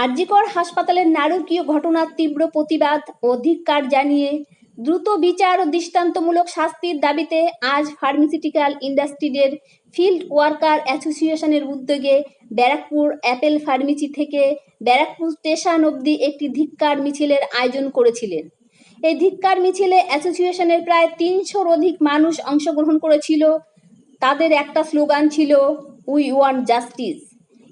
আরজিকর হাসপাতালের নারকীয় ঘটনার তীব্র প্রতিবাদ ও ধিক্কার জানিয়ে দ্রুত বিচার ও দৃষ্টান্তমূলক শাস্তির দাবিতে আজ ফার্মাসিউটিক্যাল ইন্ডাস্ট্রিজের ফিল্ড ওয়ার্কার অ্যাসোসিয়েশনের উদ্যোগে ব্যারাকপুর অ্যাপেল ফার্মেসি থেকে ব্যারাকপুর স্টেশন অবধি একটি ধিক্কার মিছিলের আয়োজন করেছিলেন। এই ধিক্কার মিছিলে অ্যাসোসিয়েশনের প্রায় তিনশোর অধিক মানুষ অংশগ্রহণ করেছিল। তাদের একটা স্লোগান ছিল উই ওয়ান্ট জাস্টিস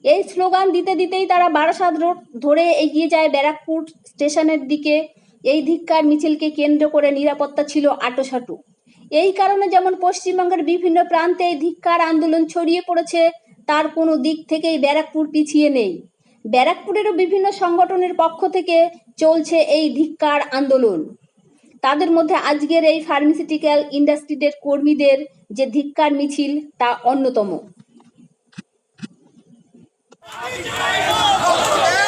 এই স্লোগান দিতে দিতেই তারা বারাসাত রোড ধরে এগিয়ে যায় ব্যারাকপুর স্টেশনের দিকে। এই ধিক্কার মিছিলকে কেন্দ্র করে নিরাপত্তা ছিল আটোসাটু। এই কারণে যেমন পশ্চিমবঙ্গের বিভিন্ন প্রান্তে এই ধিক্কার আন্দোলন ছড়িয়ে পড়েছে, তার কোনো দিক থেকেই ব্যারাকপুর পিছিয়ে নেই। ব্যারাকপুরেরও বিভিন্ন সংগঠনের পক্ষ থেকে চলছে এই ধিক্কার আন্দোলন। তাদের মধ্যে আজকের এই ফার্মাসিউটিক্যাল ইন্ডাস্ট্রিদের কর্মীদের যে ধিক্কার মিছিল, তা অন্যতম। Jai Ho!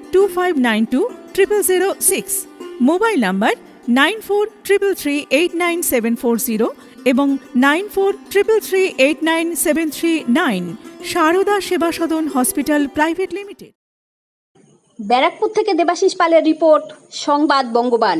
two five nine two triple zero six mobile number nine four triple three eight nine seven four zero এবং nine four triple three eight nine seven three nine Sarada Seva Sadan hospital private limited. Barrackpore থেকে দেবাশিস পালের report, সংবাদ বঙ্গবাণী।